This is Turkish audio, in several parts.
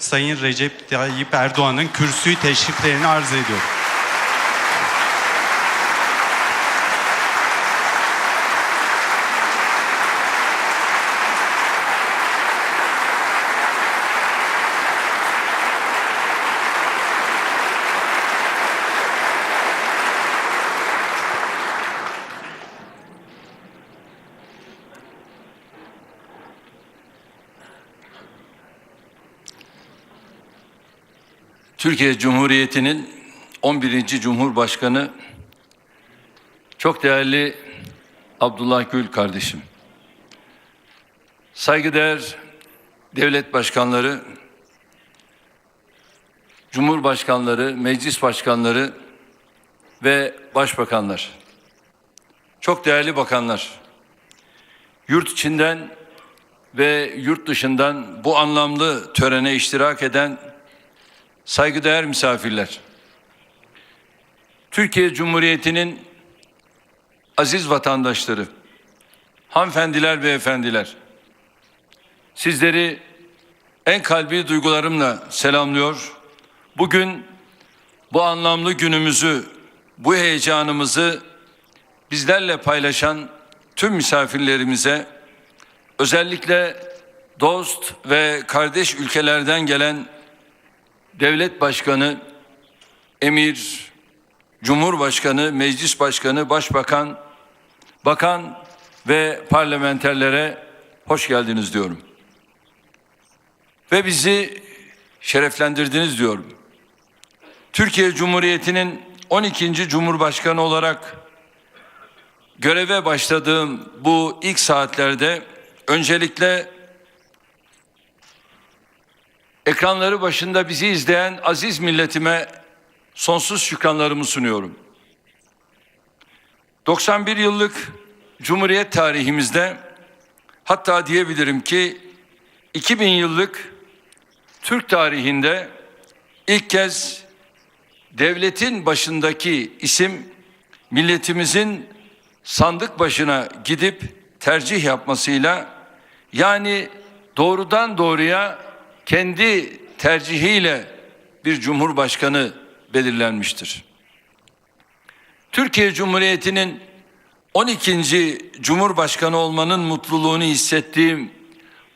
Sayın Recep Tayyip Erdoğan'ın kürsüyü teşriflerini arz ediyorum. Türkiye Cumhuriyeti'nin 11. Cumhurbaşkanı çok değerli Abdullah Gül kardeşim. Saygıdeğer devlet başkanları, cumhurbaşkanları, meclis başkanları ve başbakanlar. Çok değerli bakanlar. Yurt içinden ve yurt dışından bu anlamlı törene iştirak eden Saygıdeğer misafirler. Türkiye Cumhuriyeti'nin aziz vatandaşları, hanımefendiler ve efendiler. Sizleri en kalbi duygularımla selamlıyor. Bugün bu anlamlı günümüzü, bu heyecanımızı bizlerle paylaşan tüm misafirlerimize özellikle dost ve kardeş ülkelerden gelen devlet başkanı, emir, cumhurbaşkanı, meclis başkanı, başbakan, bakan ve parlamenterlere hoş geldiniz diyorum. Ve bizi şereflendirdiniz diyorum. Türkiye Cumhuriyeti'nin 12. Cumhurbaşkanı olarak göreve başladığım bu ilk saatlerde öncelikle ekranları başında bizi izleyen aziz milletime sonsuz şükranlarımı sunuyorum. 91 yıllık Cumhuriyet tarihimizde hatta diyebilirim ki 2000 yıllık Türk tarihinde ilk kez devletin başındaki isim milletimizin sandık başına gidip tercih yapmasıyla yani doğrudan doğruya kendi tercihiyle bir cumhurbaşkanı belirlenmiştir. Türkiye Cumhuriyeti'nin 12. Cumhurbaşkanı olmanın mutluluğunu hissettiğim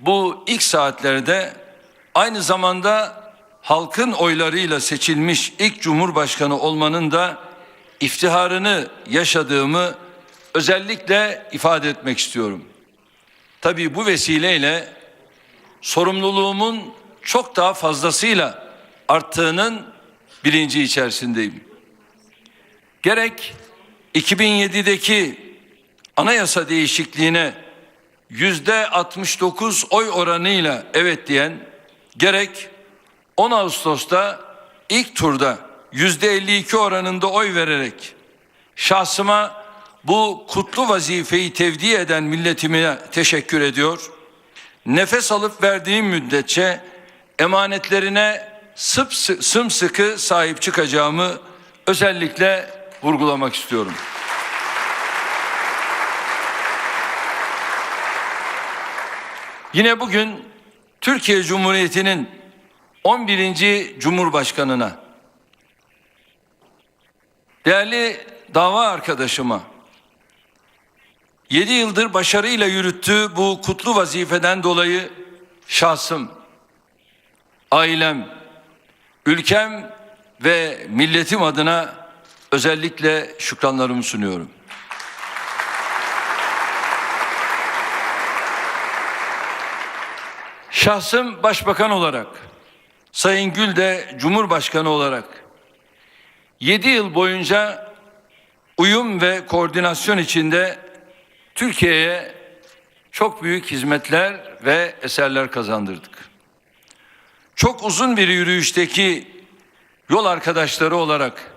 bu ilk saatlerde aynı zamanda halkın oylarıyla seçilmiş ilk cumhurbaşkanı olmanın da iftiharını yaşadığımı özellikle ifade etmek istiyorum. Tabii bu vesileyle sorumluluğumun çok daha fazlasıyla arttığının bilinci içerisindeyim. Gerek 2007'deki anayasa değişikliğine yüzde 69 oy oranıyla evet diyen gerek 10 Ağustos'ta ilk turda yüzde 52 oranında oy vererek şahsıma bu kutlu vazifeyi tevdi eden milletime teşekkür ediyor. Nefes alıp verdiğim müddetçe emanetlerine sımsıkı sahip çıkacağımı özellikle vurgulamak istiyorum. Yine bugün Türkiye Cumhuriyeti'nin 11. Cumhurbaşkanına değerli dava arkadaşıma 7 yıldır başarıyla yürüttüğü bu kutlu vazifeden dolayı şahsım, ailem, ülkem ve milletim adına özellikle şükranlarımı sunuyorum. Şahsım başbakan olarak, Sayın Gül de Cumhurbaşkanı olarak 7 yıl boyunca uyum ve koordinasyon içinde Türkiye'ye çok büyük hizmetler ve eserler kazandırdık. Çok uzun bir yürüyüşteki yol arkadaşları olarak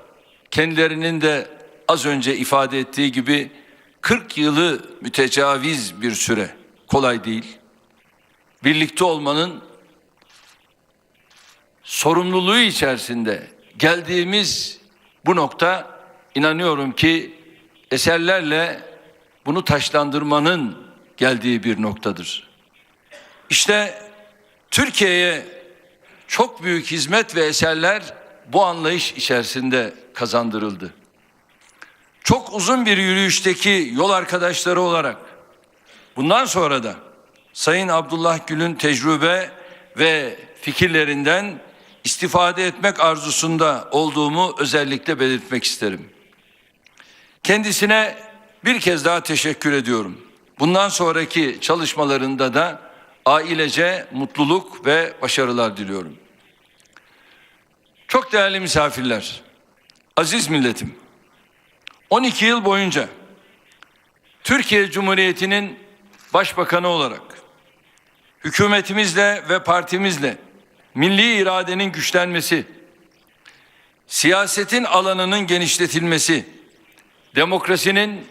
kendilerinin de az önce ifade ettiği gibi 40 yılı mütecaviz bir süre kolay değil. Birlikte olmanın sorumluluğu içerisinde geldiğimiz bu nokta inanıyorum ki eserlerle bunu taşlandırmanın geldiği bir noktadır. İşte Türkiye'ye çok büyük hizmet ve eserler bu anlayış içerisinde kazandırıldı. Çok uzun bir yürüyüşteki yol arkadaşları olarak bundan sonra da Sayın Abdullah Gül'ün tecrübe ve fikirlerinden istifade etmek arzusunda olduğumu özellikle belirtmek isterim. Kendisine bir kez daha teşekkür ediyorum. Bundan sonraki çalışmalarında da ailece mutluluk ve başarılar diliyorum. Çok değerli misafirler, aziz milletim. 12 yıl boyunca Türkiye Cumhuriyeti'nin başbakanı olarak hükümetimizle ve partimizle milli iradenin güçlenmesi, siyasetin alanının genişletilmesi, demokrasinin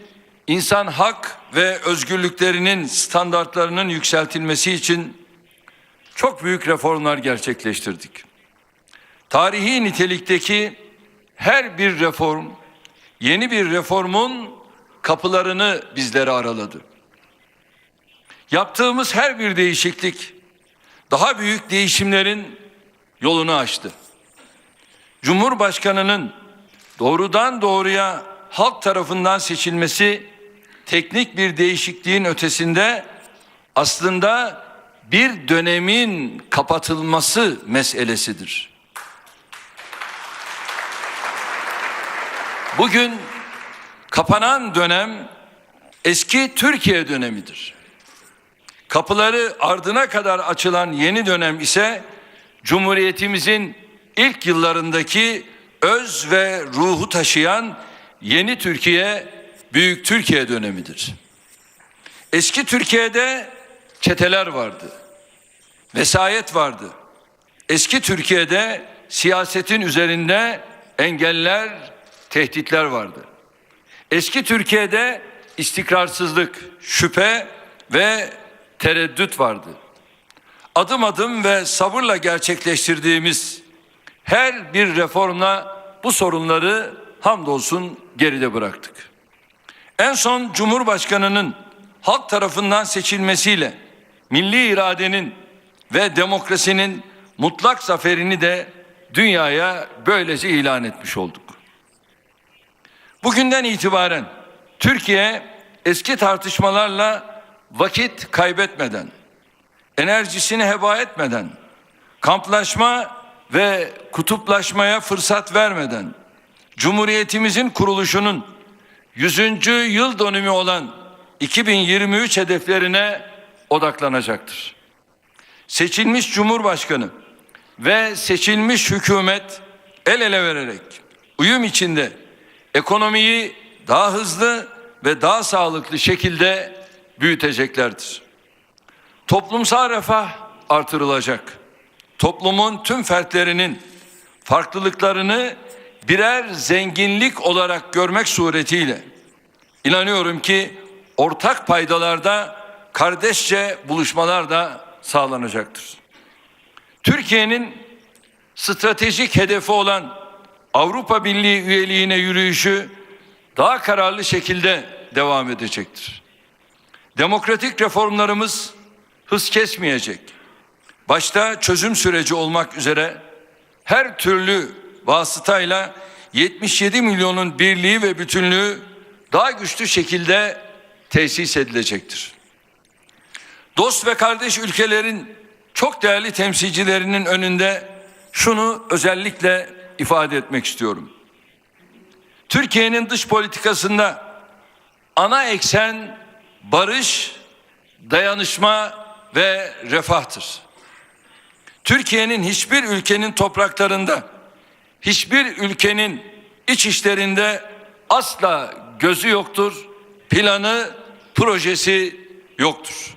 insan hak ve özgürlüklerinin standartlarının yükseltilmesi için çok büyük reformlar gerçekleştirdik. Tarihi nitelikteki her bir reform yeni bir reformun kapılarını bizlere araladı. Yaptığımız her bir değişiklik daha büyük değişimlerin yolunu açtı. Cumhurbaşkanının doğrudan doğruya halk tarafından seçilmesi teknik bir değişikliğin ötesinde aslında bir dönemin kapatılması meselesidir. Bugün kapanan dönem eski Türkiye dönemidir. Kapıları ardına kadar açılan yeni dönem ise Cumhuriyetimizin ilk yıllarındaki öz ve ruhu taşıyan yeni Türkiye, büyük Türkiye dönemidir. Eski Türkiye'de çeteler vardı. Vesayet vardı. Eski Türkiye'de siyasetin üzerinde engeller, tehditler vardı. Eski Türkiye'de istikrarsızlık, şüphe ve tereddüt vardı. Adım adım ve sabırla gerçekleştirdiğimiz her bir reformla bu sorunları hamdolsun geride bıraktık. En son Cumhurbaşkanı'nın halk tarafından seçilmesiyle milli iradenin ve demokrasinin mutlak zaferini de dünyaya böylece ilan etmiş olduk. Bugünden itibaren Türkiye eski tartışmalarla vakit kaybetmeden, enerjisini heba etmeden, kamplaşma ve kutuplaşmaya fırsat vermeden, Cumhuriyetimizin kuruluşunun 100. yıl dönümü olan 2023 hedeflerine odaklanacaktır. Seçilmiş Cumhurbaşkanı ve seçilmiş hükümet el ele vererek uyum içinde ekonomiyi daha hızlı ve daha sağlıklı şekilde büyüteceklerdir. Toplumsal refah artırılacak. Toplumun tüm fertlerinin farklılıklarını birer zenginlik olarak görmek suretiyle inanıyorum ki ortak paydalarda kardeşçe buluşmalar da sağlanacaktır. Türkiye'nin stratejik hedefi olan Avrupa Birliği üyeliğine yürüyüşü daha kararlı şekilde devam edecektir. Demokratik reformlarımız hız kesmeyecek. Başta çözüm süreci olmak üzere her türlü vasıtayla 77 milyonun birliği ve bütünlüğü daha güçlü şekilde tesis edilecektir. Dost ve kardeş ülkelerin çok değerli temsilcilerinin önünde şunu özellikle ifade etmek istiyorum. Türkiye'nin dış politikasında ana eksen barış, dayanışma ve refahtır. Türkiye'nin hiçbir ülkenin topraklarında, hiçbir ülkenin iç işlerinde asla gözü yoktur, planı, projesi yoktur.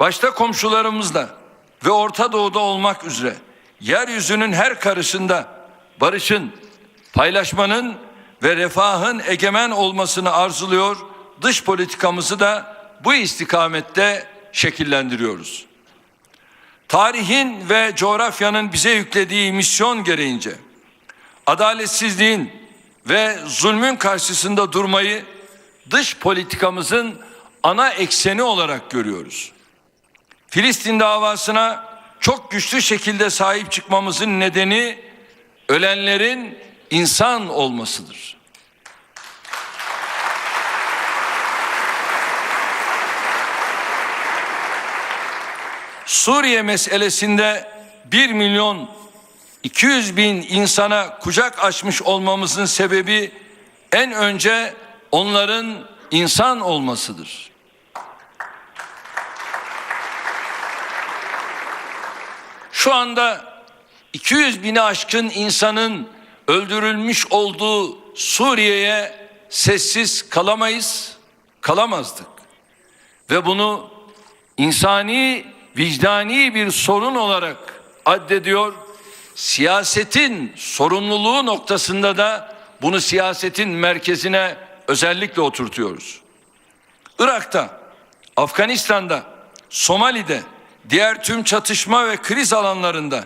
Başta komşularımızla ve Orta Doğu'da olmak üzere yeryüzünün her karışında barışın, paylaşmanın ve refahın egemen olmasını arzuluyor, dış politikamızı da bu istikamette şekillendiriyoruz. Tarihin ve coğrafyanın bize yüklediği misyon gereğince adaletsizliğin ve zulmün karşısında durmayı dış politikamızın ana ekseni olarak görüyoruz. Filistin davasına çok güçlü şekilde sahip çıkmamızın nedeni ölenlerin insan olmasıdır. Suriye meselesinde 1 milyon 200 bin insana kucak açmış olmamızın sebebi en önce onların insan olmasıdır. Şu anda 200 bini aşkın insanın öldürülmüş olduğu Suriye'ye sessiz kalamayız, kalamazdık. Ve bunu insani, vicdani bir sorun olarak addediyor. Siyasetin sorumluluğu noktasında da bunu siyasetin merkezine özellikle oturtuyoruz. Irak'ta, Afganistan'da, Somali'de, diğer tüm çatışma ve kriz alanlarında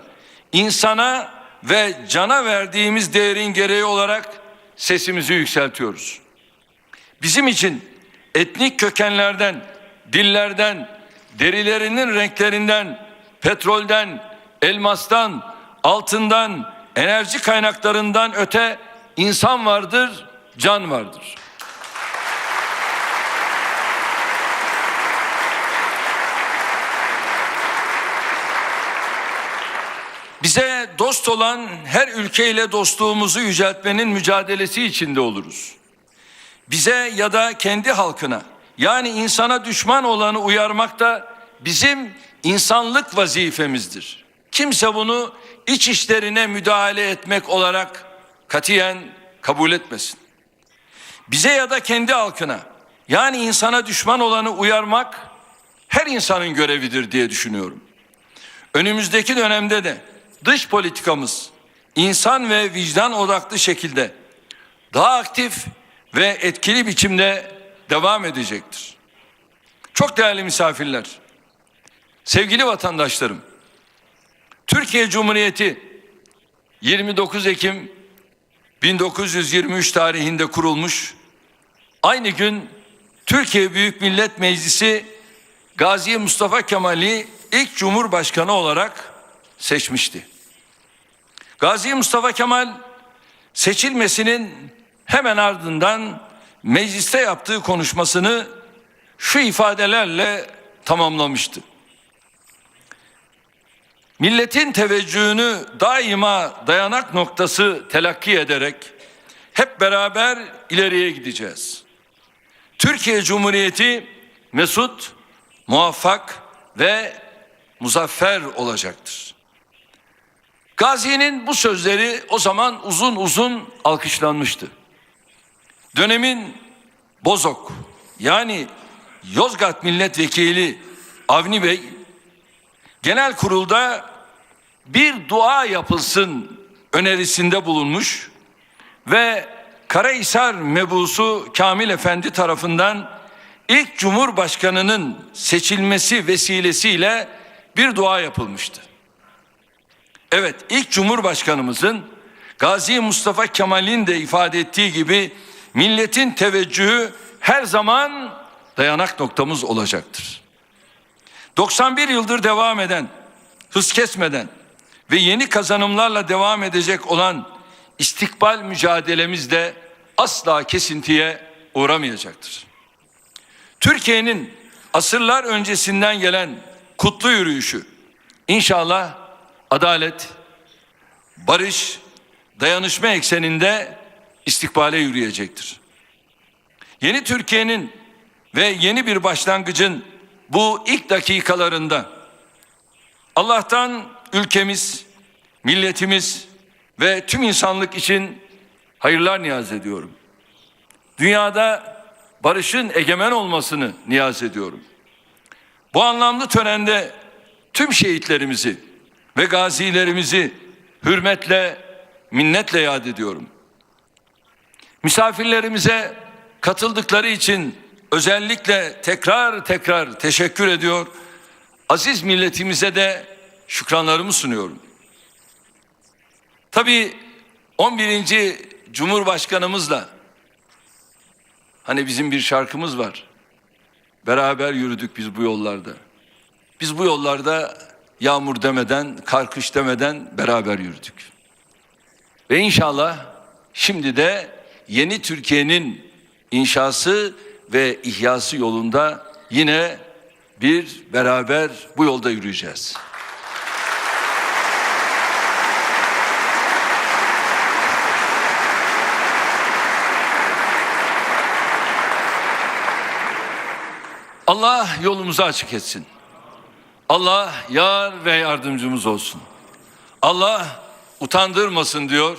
insana ve cana verdiğimiz değerin gereği olarak sesimizi yükseltiyoruz. Bizim için etnik kökenlerden, dillerden, derilerinin renklerinden, petrolden, elmastan, altından, enerji kaynaklarından öte insan vardır, can vardır. Bize dost olan her ülkeyle dostluğumuzu yüceltmenin mücadelesi içinde oluruz. Bize ya da kendi halkına yani insana düşman olanı uyarmak da bizim insanlık vazifemizdir. Kimse bunu iç işlerine müdahale etmek olarak katiyen kabul etmesin. Bize ya da kendi halkına yani insana düşman olanı uyarmak her insanın görevidir diye düşünüyorum. Önümüzdeki dönemde de dış politikamız insan ve vicdan odaklı şekilde daha aktif ve etkili biçimde devam edecektir. Çok değerli misafirler, sevgili vatandaşlarım, Türkiye Cumhuriyeti 29 Ekim 1923 tarihinde kurulmuş, aynı gün Türkiye Büyük Millet Meclisi Gazi Mustafa Kemal'i ilk Cumhurbaşkanı olarak seçmişti. Gazi Mustafa Kemal seçilmesinin hemen ardından mecliste yaptığı konuşmasını şu ifadelerle tamamlamıştı. Milletin teveccühünü daima dayanak noktası telakki ederek hep beraber ileriye gideceğiz. Türkiye Cumhuriyeti mesut, muvaffak ve muzaffer olacaktır. Gazi'nin bu sözleri o zaman uzun uzun alkışlanmıştı. Dönemin Bozok yani Yozgat Milletvekili Avni Bey genel kurulda bir dua yapılsın önerisinde bulunmuş ve Karahisar mebusu Kamil Efendi tarafından ilk Cumhurbaşkanının seçilmesi vesilesiyle bir dua yapılmıştı. Evet ilk Cumhurbaşkanımızın Gazi Mustafa Kemal'in de ifade ettiği gibi milletin teveccühü her zaman dayanak noktamız olacaktır. 91 yıldır devam eden, hız kesmeden ve yeni kazanımlarla devam edecek olan istikbal mücadelemiz de asla kesintiye uğramayacaktır. Türkiye'nin asırlar öncesinden gelen kutlu yürüyüşü inşallah adalet, barış, dayanışma ekseninde istikbale yürüyecektir. Yeni Türkiye'nin ve yeni bir başlangıcın bu ilk dakikalarında Allah'tan ülkemiz, milletimiz ve tüm insanlık için hayırlar niyaz ediyorum. Dünyada barışın egemen olmasını niyaz ediyorum. Bu anlamlı törende tüm şehitlerimizi ve gazilerimizi hürmetle, minnetle yad ediyorum. Misafirlerimize katıldıkları için özellikle tekrar tekrar teşekkür ediyor. Aziz milletimize de şükranlarımı sunuyorum. Tabii 11. Cumhurbaşkanımızla hani bizim bir şarkımız var. Beraber yürüdük biz bu yollarda. Biz bu yollarda yağmur demeden, karkış demeden beraber yürüdük. Ve inşallah şimdi de yeni Türkiye'nin inşası ve ihyası yolunda yine bir beraber bu yolda yürüyeceğiz. Allah yolumuzu açık etsin. Allah yar ve yardımcımız olsun. Allah utandırmasın diyor.